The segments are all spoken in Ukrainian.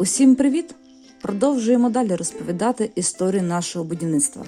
Усім привіт! Продовжуємо далі розповідати історію нашого будівництва.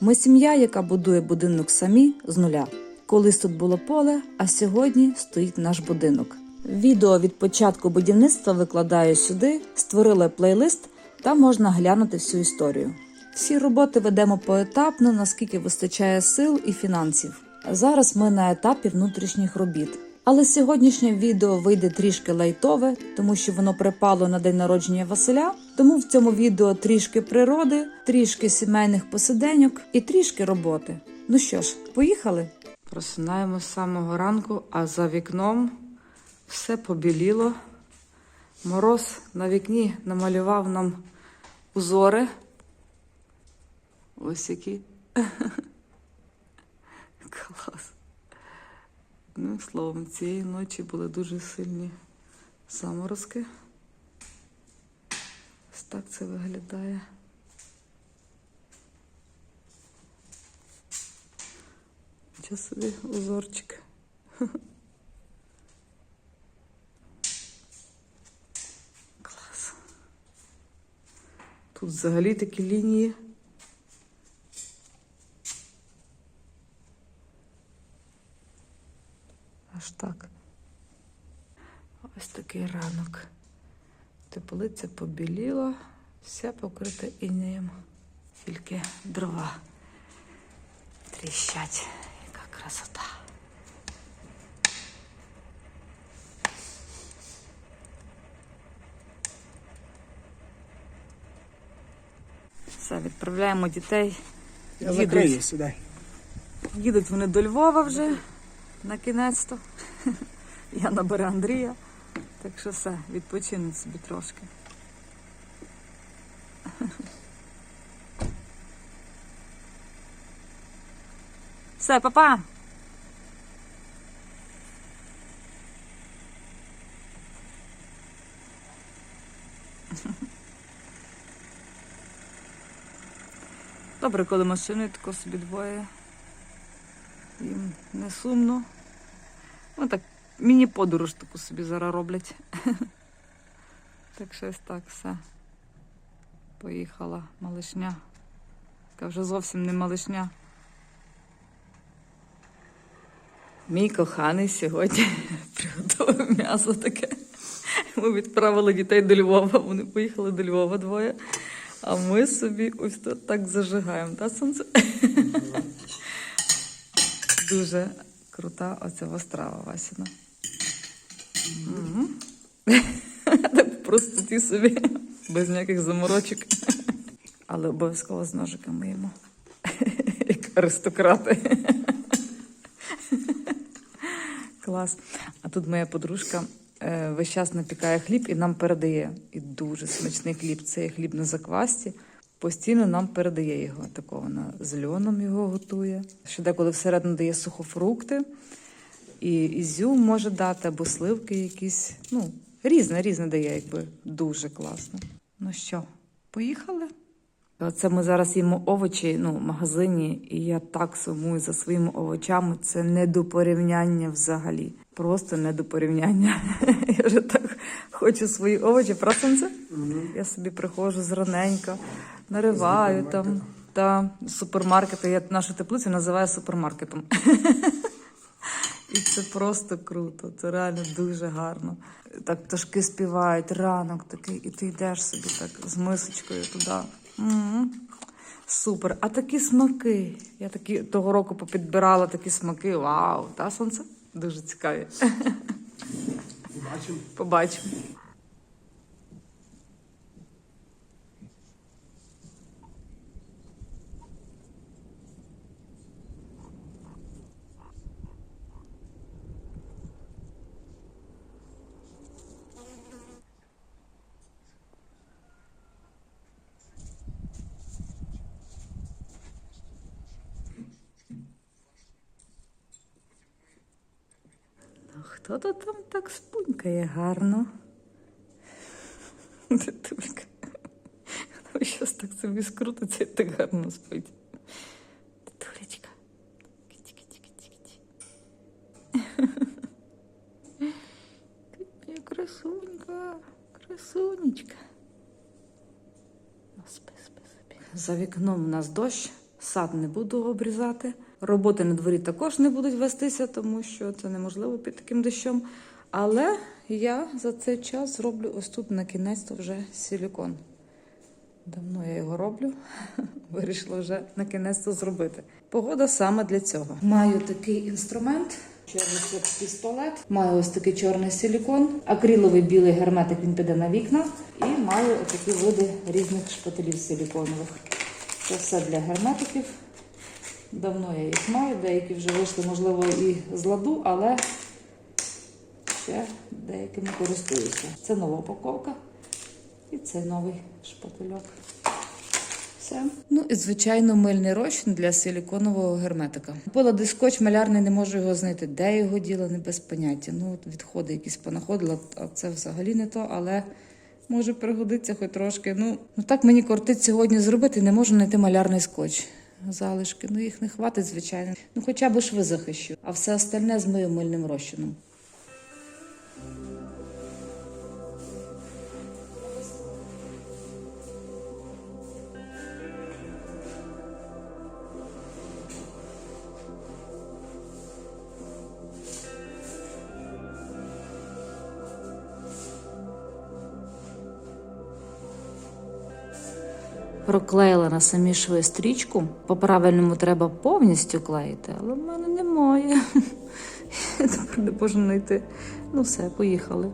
Ми сім'я, яка будує будинок самі з нуля. Колись тут було поле, а сьогодні стоїть наш будинок. Відео від початку будівництва викладаю сюди, створила плейлист, там можна глянути всю історію. Всі роботи ведемо поетапно, наскільки вистачає сил і фінансів. Зараз ми на етапі внутрішніх робіт. Але сьогоднішнє відео вийде трішки лайтове, тому що воно припало на день народження Василя. Тому в цьому відео трішки природи, трішки сімейних посиденьок і трішки роботи. Ну що ж, поїхали? Просинаємо з самого ранку, а за вікном все побіліло. Мороз на вікні намалював нам узори. Ось які. Клас. Одним словом, цієї ночі були дуже сильні заморозки. Ось так це виглядає. Нічого собі узорчик. Клас. Тут взагалі такі лінії. Аж так. Ось такий ранок. Теплиця побіліла, все покрите інеєм. Тільки дрова тріщать. Яка красота. Все, відправляємо дітей. Я Їдуть. закрию сюди. Їдуть вони до Львова вже на кінець-то. Я наберу Андрія. Так що все, відпочинуть собі трошки. Все, папа. Добре, коли машини тако собі двоє. Їм не сумно. Ну так, міні-подорож таку собі зараз роблять. Так щось так все. Поїхала малишня. Така вже зовсім не малишня. Мій коханий сьогодні приготував м'ясо таке. Ми відправили дітей до Львова. Вони поїхали до Львова двоє. А ми собі ось тут так зажигаємо, так, сонце? Дуже крута оця вострава Васіна. Так просто ті собі, без ніяких заморочок. Але обов'язково з ножиками їмо. Як аристократи. Клас. А тут моя подружка е, весь час напікає хліб і нам передає. І дуже смачний хліб. Це хліб на заквасті. Постійно нам передає його. Такого вона з льоном його готує. Ще деколи всередину дає сухофрукти. І ізюм може дати, або сливки якісь. Ну, різне, різне дає, якби дуже класно. Ну що, поїхали? Це ми зараз їмо овочі ну, в магазині, і я так сумую за своїми овочами. Це не до порівняння взагалі. Просто не до порівняння. Я вже так хочу свої овочі. Правда, сонце? Я собі приходжу зраненька, нариваю там. Та супермаркети. Я нашу теплицю називаю супермаркетом. І це просто круто, це реально дуже гарно. Так пташки співають, ранок такий, і ти йдеш собі так з мисочкою туди. М. Супер. А такі смаки. Я такі того року попідбирала такі смаки. Вау! Та сонце? Дуже цікаві. Бачимо. Побачимо. Хто то там так спунькає гарно? Дитулька. Щось так собі скрутиться і так гарно спить. Дитулечка. Кіті, кіті, кіті, кіті. Моя красунька, красунечка. Ну, спи, спи, спи. За вікном у нас дощ, сад не буду обрізати. Роботи на дворі також не будуть вестися, тому що це неможливо під таким дощом. Але я за цей час зроблю ось тут на кінець вже силікон. Давно я його роблю. Вирішила вже на кінець зробити. Погода саме для цього. Маю такий інструмент. Чорний пістолет. Маю ось такий чорний силікон, акриловий білий герметик він піде на вікна. І маю такі види різних шпателів силіконових. Це все для герметиків. Давно я їх маю, деякі вже вийшли, можливо, і з ладу, але ще деякими користуюся. Це нова упаковка. І це новий шпательок. Все. Ну і звичайно мильний розчин для силіконового герметика. Десь скотч малярний, не можу його знайти. Де його діла, не без поняття. Ну, відходи якісь понаходила, а це взагалі не то, але може пригодиться хоч трошки. Ну, ну так мені кортить сьогодні зробити, не можу знайти малярний скотч. Залишки, ну їх не хватить, звичайно. Ну хоча б шви захищу, а все остальне змию мильним розчином. Проклеїла на самі шви стрічку. По-правильному треба повністю клеїти, але в мене немає. Я тепер не можу знайти. Ну все, поїхали.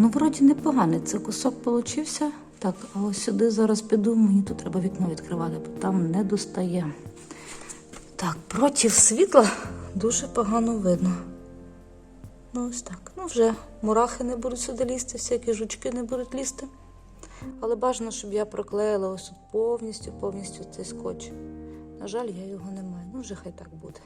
Ну вроді непоганий це кусок получився. Так, а ось сюди зараз піду, мені тут треба вікно відкривати, бо там не достає. Так, проти світла дуже погано видно. Ну, ось так. Ну, вже мурахи не будуть сюди лізти, всякі жучки не будуть лізти. Але бажано, щоб я проклеїла ось тут повністю, повністю цей скотч. На жаль, я його не маю. Ну, вже хай так буде.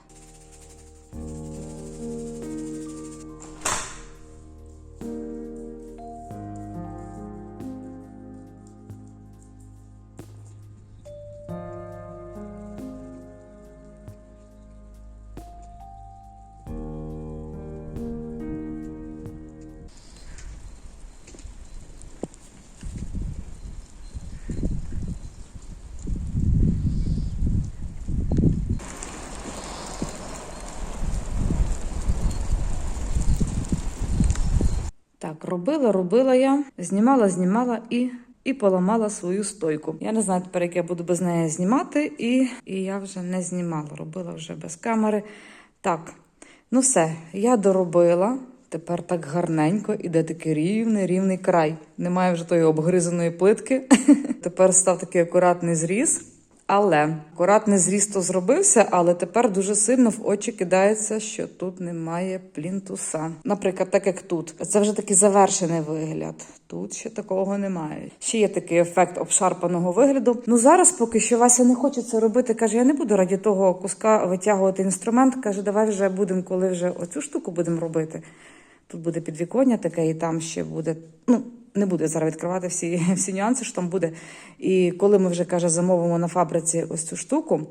Робила, робила я, знімала, знімала і, і поламала свою стойку. Я не знаю тепер, як я буду без неї знімати, і, і я вже не знімала, робила вже без камери. Так, ну все, я доробила. Тепер так гарненько іде такий рівний, рівний край. Немає вже тої обгризаної плитки. Тепер став такий акуратний зріз. Але акуратний зріз то зробився, але тепер дуже сильно в очі кидається, що тут немає плінтуса. Наприклад, так як тут. Це вже такий завершений вигляд. Тут ще такого немає. Ще є такий ефект обшарпаного вигляду. Ну зараз, поки що Вася не хоче це робити, каже: я не буду раді того куска витягувати інструмент. каже, давай вже будемо, коли вже оцю штуку будемо робити. Тут буде підвіконня таке, і там ще буде. Ну, не буду я зараз відкривати всі, всі нюанси, що там буде. І коли ми вже каже, замовимо на фабриці ось цю штуку,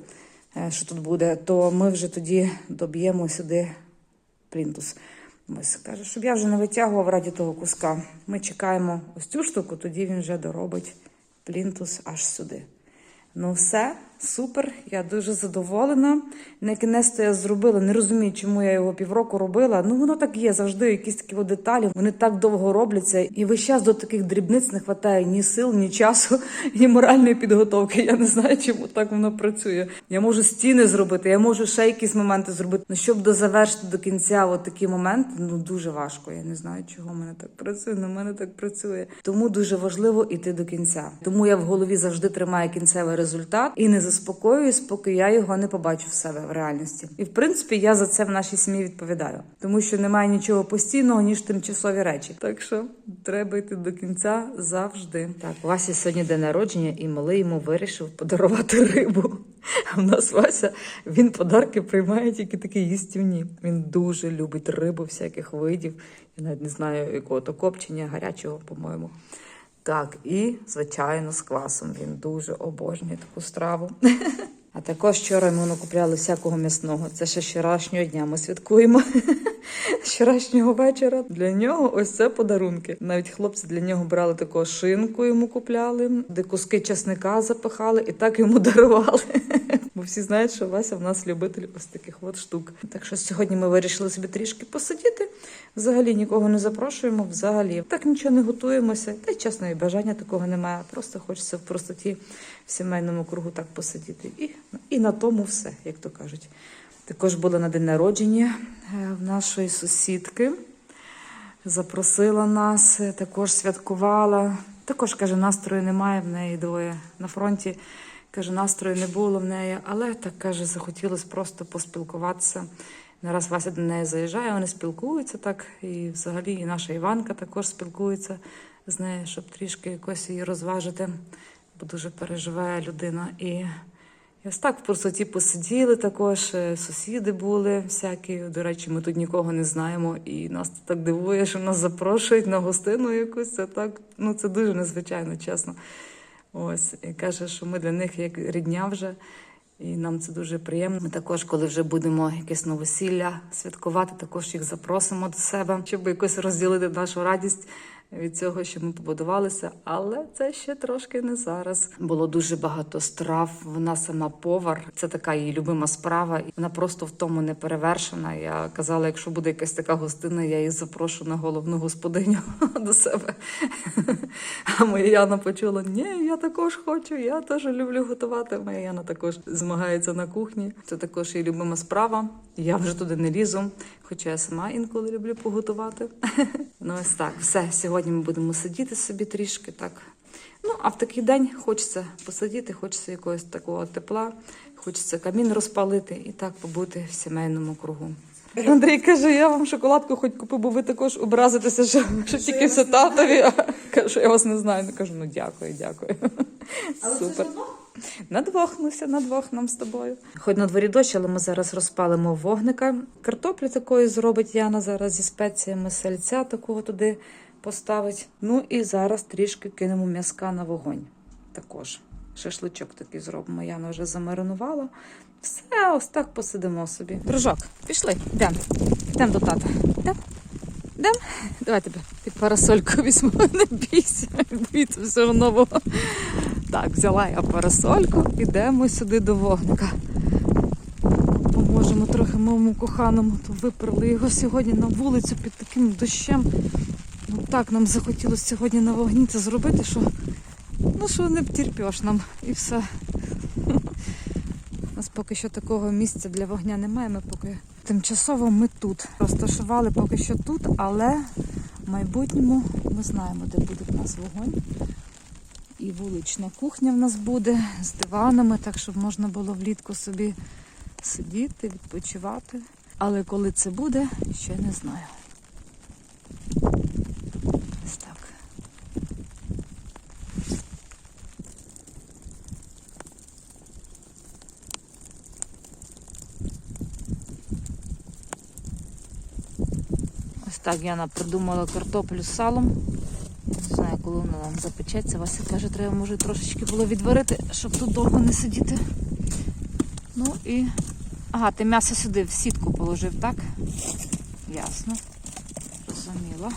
е, що тут буде, то ми вже тоді доб'ємо сюди плінтус. Ось каже, щоб я вже не витягував раді того куска. Ми чекаємо ось цю штуку, тоді він вже доробить плінтус аж сюди. Ну, все, супер. Я дуже задоволена. На кінець я зробила. Не розумію, чому я його півроку робила. Ну воно так є. Завжди якісь такі деталі. Вони так довго робляться. І весь час до таких дрібниць не вистачає ні сил, ні часу, ні моральної підготовки. Я не знаю, чому так воно працює. Я можу стіни зробити, я можу ще якісь моменти зробити. Ну щоб дозавершити до кінця от такі моменти, ну дуже важко. Я не знаю, чого в мене так працює. На мене так працює. Тому дуже важливо іти до кінця. Тому я в голові завжди тримаю кінцевий результат і не заспокоююсь, поки я його не побачу в себе в реальності. І в принципі я за це в нашій сім'ї відповідаю, тому що немає нічого постійного ніж тимчасові речі. Так що треба йти до кінця завжди. Так, у Васі сьогодні день народження, і малий йому вирішив подарувати рибу. А в нас Вася він подарки приймає тільки такі їстівні. Він дуже любить рибу всяких видів. Я навіть не знаю якого то копчення, гарячого, по-моєму. Так, і, звичайно, з квасом. Він дуже обожнює таку страву. А також вчора ми накупляли всякого м'ясного. Це ще вчорашнього дня. Ми святкуємо вчорашнього вечора. Для нього ось це подарунки. Навіть хлопці для нього брали таку шинку, йому купляли, де куски часника запихали і так йому дарували. Бо всі знають, що Вася в нас любитель ось таких от штук. Так що сьогодні ми вирішили собі трішки посидіти. Взагалі нікого не запрошуємо, взагалі. Так нічого не готуємося. Та й чесно, і бажання такого немає. Просто хочеться в простоті в сімейному кругу так посидіти. І, і на тому все, як то кажуть. Також була на день народження е, в нашої сусідки. Запросила нас, е, також святкувала. Також каже, настрою немає в неї двоє на фронті. Каже, настрою не було в неї, але так каже, захотілося просто поспілкуватися. Не раз Вася до неї заїжджає, вони спілкуються так. І взагалі і наша Іванка також спілкується з нею, щоб трішки якось її розважити, бо дуже переживає людина. І і ось так в простоті посиділи також. е, Сусіди були всякі. До речі, ми тут нікого не знаємо, і нас так дивує, що нас запрошують на гостину якусь. Це так, ну це дуже незвичайно, чесно. Ось і каже, що ми для них як рідня вже. І нам це дуже приємно. Ми також, коли вже будемо якесь новосілля святкувати, також їх запросимо до себе, щоб якось розділити нашу радість від цього, що ми побудувалися. Але це ще трошки не зараз. Було дуже багато страв. Вона сама повар. Це така її любима справа. І вона просто в тому не перевершена. Я казала, якщо буде якась така гостина, я її запрошу на головну господиню до себе. А моя Яна почула: ні, я також хочу, я теж люблю готувати. Моя Яна також змагається на кухні. Це також її любима справа. Я вже туди не лізу, хоча я сама інколи люблю поготувати. Ну ось так, все. Сьогодні ми будемо сидіти собі трішки так. Ну, а в такий день хочеться посидіти, хочеться якогось такого тепла, хочеться камін розпалити і так побути в сімейному кругу. Андрій каже, я вам шоколадку хоч купив, бо ви також образитеся, що, що тільки все татові. Кажу, я вас не знаю. Ну, кажу, ну дякую, дякую. Але це ж Супер. двох? На двох, ми на двох нам з тобою. Хоч на дворі дощ, але ми зараз розпалимо вогника. Картоплю такої зробить Яна зараз зі спеціями сальця такого туди поставить. Ну і зараз трішки кинемо м'язка на вогонь. Також шашличок такий зробимо. Яна вже замаринувала. Все, ось так посидимо собі. Дружок, пішли, йдемо. Йдемо до тата. Йдемо. Йдемо. Давай тебе під парасольку візьму. Не бійся, бійся всього нового. Так, взяла я парасольку, ідемо сюди до вогника. Поможемо трохи моєму коханому, то виперли його сьогодні на вулицю під таким дощем. Ну так нам захотілося сьогодні на вогні це зробити, що ну що не втерпеш нам і все. У нас поки що такого місця для вогня немає. Ми поки тимчасово ми тут. Розташували поки що тут, але в майбутньому ми знаємо, де буде в нас вогонь. І вулична кухня в нас буде з диванами, так щоб можна було влітку собі сидіти, відпочивати. Але коли це буде, ще не знаю. Ось так. Ось так Яна придумала картоплю з салом. Коли вона нам запечеться. Вася каже, треба може трошечки було відварити, щоб тут довго не сидіти. Ну і. Ага, ти м'ясо сюди в сітку положив, так? Ясно. Зрозуміло.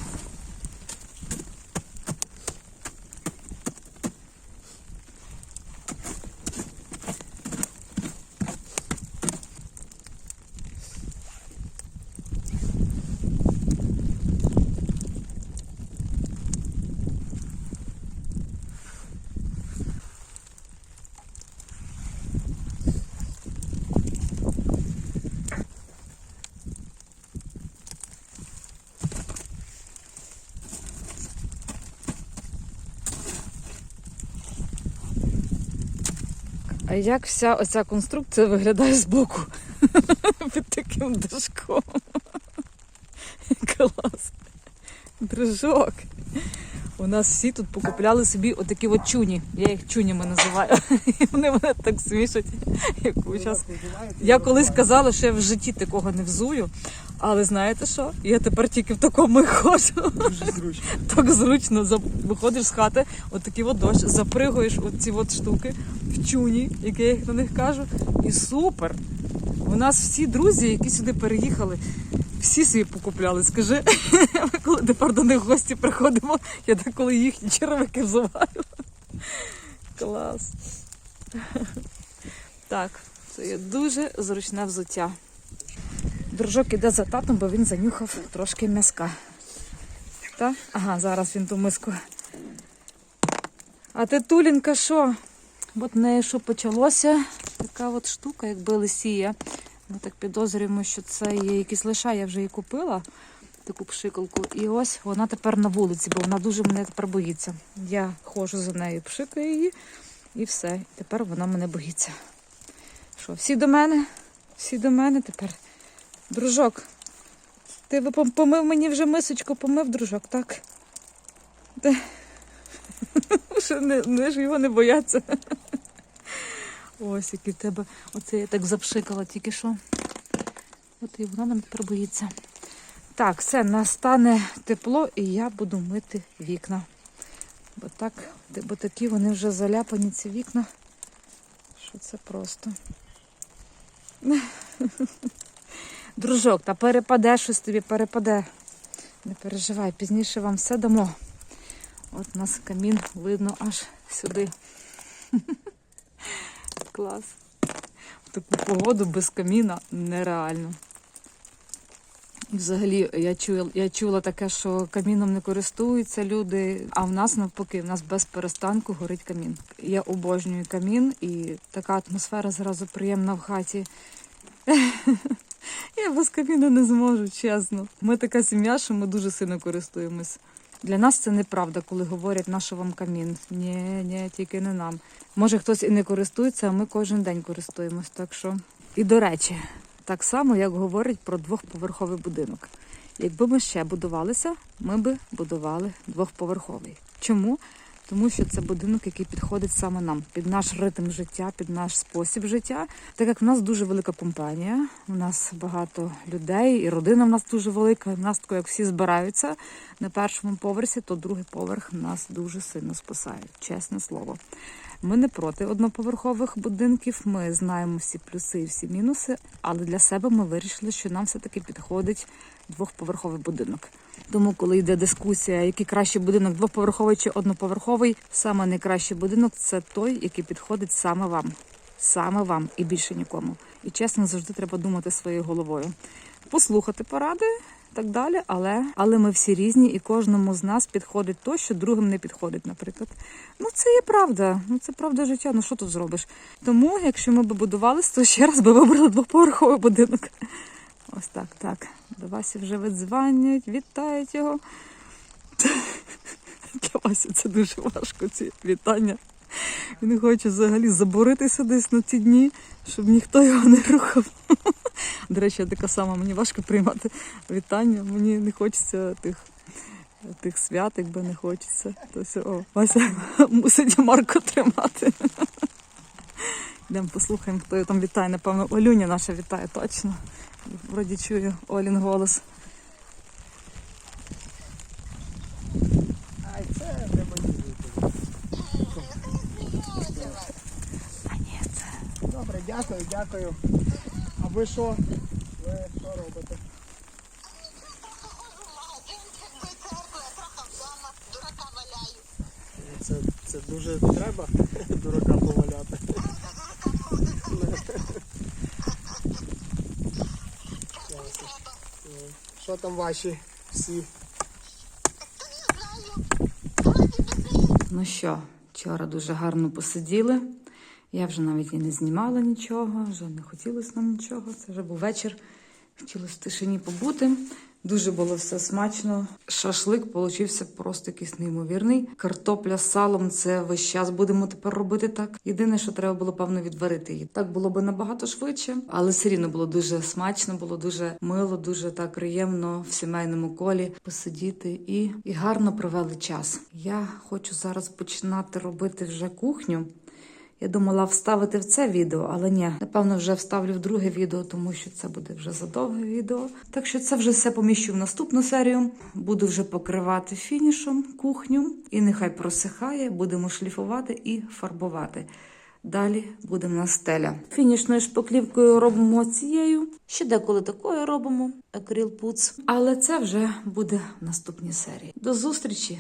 Як вся оця конструкція виглядає збоку під таким дашком? Клас. Дружок. У нас всі тут покупляли собі отакі от чуні. Я їх чунями називаю. І вони мене так смішать. Яку час. Я колись казала, що я в житті такого не взую. Але знаєте що? Я тепер тільки в такому і ходжу. Дуже зручно. Так зручно виходиш з хати, от такий от дощ, запригуєш от ці от штуки в чуні, як я їх на них кажу, і супер. У нас всі друзі, які сюди переїхали, всі собі покупляли. Скажи, ми коли тепер до них в гості приходимо, я так коли їхні червики взуваю. Клас. Так, це є дуже зручне взуття. Дружок іде за татом, бо він занюхав трошки м'яска. Так? Ага, зараз він ту миску. А ти Тулінка що? От неї що почалося? Така от штука, якби лисія. Ми так підозрюємо, що це є якийсь лиша, я вже її купила, таку пшикалку. І ось вона тепер на вулиці, бо вона дуже мене тепер боїться. Я ходжу за нею, пшикаю її, і все. Тепер вона мене боїться. Що, всі до мене? Всі до мене тепер. Дружок, ти помив мені вже мисочку, помив, дружок, так? Не, не ж його не бояться. Ось який в тебе. Оце я так запшикала тільки що. От і вона нам тепер боїться. Так, все, настане тепло, і я буду мити вікна. Бо так, бо такі вони вже заляпані, ці вікна. Що це просто. Дружок, та перепаде щось тобі, перепаде. Не переживай, пізніше вам все дамо. От у нас камін видно аж сюди. Клас. В таку погоду без каміна нереально. Взагалі я чула, я чула таке, що каміном не користуються люди, а в нас навпаки, в нас без перестанку горить камін. Я обожнюю камін і така атмосфера зразу приємна в хаті. Я без каміна не зможу, чесно. Ми така сім'я, що ми дуже сильно користуємось. Для нас це неправда, коли говорять, на що вам камін. Ні, ні, тільки не нам. Може, хтось і не користується, а ми кожен день користуємось. Так що. І до речі, так само, як говорять про двохповерховий будинок. Якби ми ще будувалися, ми би будували двохповерховий. Чому? Тому що це будинок, який підходить саме нам, під наш ритм життя, під наш спосіб життя. Так як в нас дуже велика компанія, у нас багато людей, і родина в нас дуже велика. У нас як всі збираються на першому поверсі, то другий поверх нас дуже сильно спасає, чесне слово. Ми не проти одноповерхових будинків. Ми знаємо всі плюси і всі мінуси, але для себе ми вирішили, що нам все-таки підходить двохповерховий будинок. Тому, коли йде дискусія, який кращий будинок, двоповерховий чи одноповерховий, саме найкращий будинок це той, який підходить саме вам. Саме вам і більше нікому. І чесно, завжди треба думати своєю головою. послухати поради. Так далі, але, але ми всі різні, і кожному з нас підходить то, що другим не підходить, наприклад. Ну, це є правда. Ну, це правда життя. Ну що тут зробиш? Тому, якщо ми б будувалися, то ще раз би вибрали двоповерховий будинок. Ось так, так. До Васі вже видзванюють, вітають його. Для Васі це дуже важко, ці вітання. Він хоче взагалі заборитися десь на ці дні, щоб ніхто його не рухав. До речі, я така сама, мені важко приймати вітання. Мені не хочеться тих, тих свят, якби не хочеться. То о, Вася мусить Марко тримати. Йдемо послухаємо, хто його там вітає. Напевно, Олюня наша вітає точно. Вроді чую Олін голос. Ай, це не мої. Добре, дякую, дякую. А ви що? Ви що робите? Це, це дуже треба дурака поваляти. Ясно. Ну, Що там ваші всі? Ну що, вчора дуже гарно посиділи. Я вже навіть і не знімала нічого, вже не хотілося нам нічого. Це вже був вечір. Хотілося в тишині побути. Дуже було все смачно. Шашлик получився просто якийсь неймовірний. Картопля з салом це весь час будемо тепер робити так. Єдине, що треба було певно відварити її. Так було би набагато швидше, але все рівно було дуже смачно, було дуже мило, дуже так приємно в сімейному колі посидіти і, і гарно провели час. Я хочу зараз починати робити вже кухню. Я думала вставити в це відео, але ні, напевно, вже вставлю в друге відео, тому що це буде вже задовге відео. Так що це вже все поміщу в наступну серію. Буду вже покривати фінішом кухню, і нехай просихає, будемо шліфувати і фарбувати. Далі буде в нас стеля. Фінішною шпаклівкою робимо цією. Ще деколи такою робимо акрил пуц. Але це вже буде в наступній серії. До зустрічі!